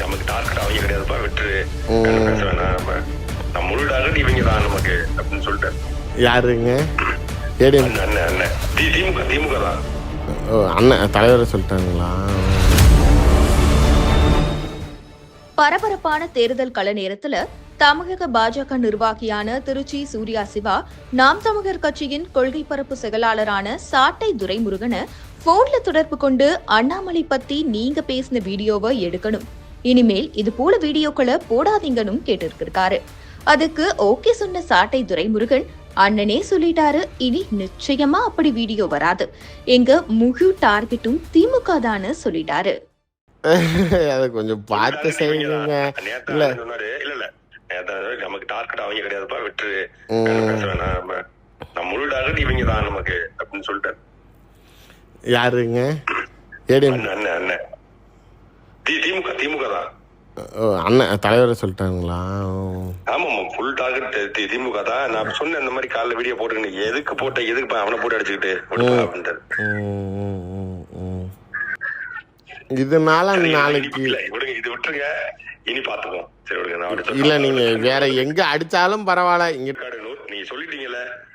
நமக்கு டார்கெட் அவங்க கிடையாதுப்பா விட்டுரு. நம்ம நம்ம முழு டார்கெட் இவங்க தான் நமக்கு அப்படின்னு சொல்லிட்டேன் யாருங்க? ஏடிஎம் அண்ணன் அண்ணன். திமுக திமுக தான். ஓ அண்ணன் தலைவரை சொல்லிட்டாங்களா? பரபரப்பான தேர்தல் கள நேரத்துல தமிழக பாஜக நிர்வாகியான திருச்சி சூர்யா சிவா நாம் தமிழர் கட்சியின் கொள்கை பரப்பு செயலாளரான சாட்டை துரைமுருகனை போன்ல தொடர்பு கொண்டு அண்ணாமலை பத்தி நீங்க பேசின வீடியோவை எடுக்கணும். இனிமேல் இது போல வீடியோக்களை போடாதீங்கன்னு கேட்டிருக்காரு அதுக்கு ஓகே சொன்ன சாட்டை துரைமுருகன் அண்ணனே சொல்லிட்டாரு இனி நிச்சயமா அப்படி வீடியோ வராது. எங்க முழு டார்கெட்டும் திமுக தான்னு சொல்லிட்டாரு. அதை கொஞ்சம் பார்த்து செய்யுங்க. இல்ல. இல்ல நமக்கு டார்கெட் அவங்க கிடையாதுப்பா. வேணாம் நம்ம முழு டார்கெட் இவங்க தான் நமக்கு அப்படின்னு சொல்லிட்டேன் யாருங்க? ஏடிஎம் அண்ணன் அண்ணன் திமுக திமுக தான். அண்ணன் தலைவரை சொல்லிட்டாங்களா. ஆமாமா ஃபுல் டார்கெட் திமுக தான். நான் சொன்னேன் இந்த மாதிரி காலைல வீடியோ போட்டுருக்கேன் எதுக்கு போட்ட எதுக்கு பா அவனை போட்டு அடிச்சுக்கிட்டு. இதனால நாளைக்கு இல்ல விடுங்க இது விட்டுருங்க. இனி பாத்துக்குவோம் சரி விடுங்க நான் இல்ல நீங்க வேற எங்க அடிச்சாலும் பரவாயில்ல. இங்க நீங்க சொல்லிட்டீங்கல்ல.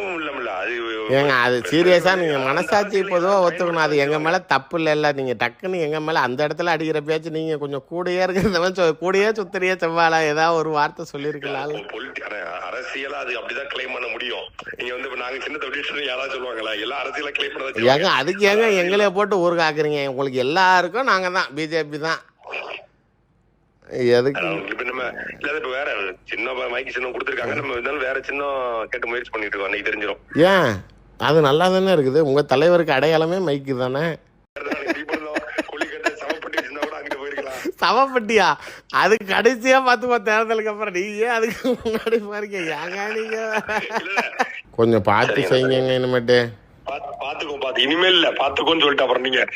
கோபம் இல்லம்ல. அது ஏங்க அது சீரியஸா நீங்க மனசாட்சி பொதுவா ஒத்துக்கணும். அது எங்க மேல தப்பு இல்லைல்ல. நீங்க டக்குன்னு எங்க மேல அந்த இடத்துல அடிக்கிற பேச்சு நீங்க கொஞ்சம் கூடயே இருக்கிறதவன் சொ- கூடயே சுத்தறியே செவ்வாழா ஏதாவது ஒரு வார்த்தை சொல்லியிருக்கலாம் அரசியலா அது அப்படிதான் கிளைம் பண்ண முடியும். நீங்க வந்து நாங்க சின்ன தொழில் யாராவது சொல்லுவாங்களா எல்லாம் அரசியல கிளைம் பண்ணதான் ஏங்க அதுக்கு ஏங்க எங்களே போட்டு ஊருக்கு ஆக்குறீங்க உங்களுக்கு எல்லாருக்கும் நாங்க தான். பிஜேபி தான். இப்ப நம்ம இல்ல இப்ப வேற சின்ன மைக்கு சின்னம் கொடுத்துருக்காங்க. நம்ம இருந்தாலும் வேற சின்னம் கேட்டு முயற்சி பண்ணிட்டு இருக்கோம். அன்னைக்கு தெரிஞ்சிடும் ஏன்? அது நல்லா தானே இருக்குது. உங்க தலைவருக்கு அடையாளமே மைக்கு தானே? கொல்லிக்கட்டை சமப்பட்டு சின்ன கூட அங்கிட்டு போயிருக்கலாம். சவப்பட்டியா? அது கடைசியா பார்த்து போ தேர்தலுக்கு அப்புறம் நீ ஏன் அதுக்கு முன்னாடி பாருங்க ஏங்க நீங்க? கொஞ்சம் பார்த்து செய்யுங்க இனிமேட்டு. பாத்து- பாத்துக்கோ பாத்து. இனிமேல் இல்ல பாத்துக்கோன்னு சொல்லிட்டு அப்புறம் நீங்க.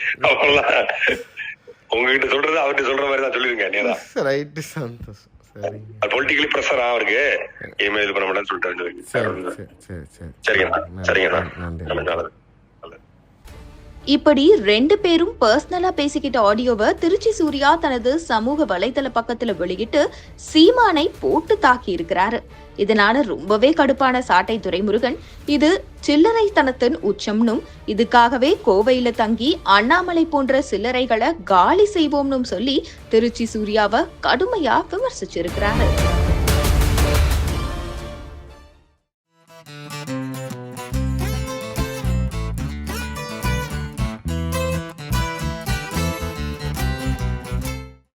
உங்ககிட்ட சொல்றது அவர்கிட்ட சொல்ற மாதிரி தான் சொல்லிருங்க நீதான் ரைட்டு சந்தோஷம் சரிங்க பொலிட்டிக்கலி ப்ரெஷர் அவருக்கு? இது பண்ண மாட்டேன்னு சொல்லிட்டு சரி சரி சரி சரி. சரிங்கண்ணா சரிங்கண்ணா நன்றி இப்படி ரெண்டு பேரும் பர்சனலா பேசிக்கிட்ட ஆடியோவை திருச்சி சூர்யா தனது சமூக வலைதள பக்கத்துல வெளியிட்டு சீமானை போட்டு தாக்கி இருக்கிறாரு. இதனால ரொம்பவே கடுப்பான சாட்டை துரைமுருகன் இது சில்லறைத்தனத்தின் உச்சம்னும் இதுக்காகவே கோவையில தங்கி அண்ணாமலை போன்ற சில்லறைகளை காலி செய்வோம்னும் சொல்லி திருச்சி சூர்யாவை கடுமையா விமர்சிச்சிருக்கிறாரு.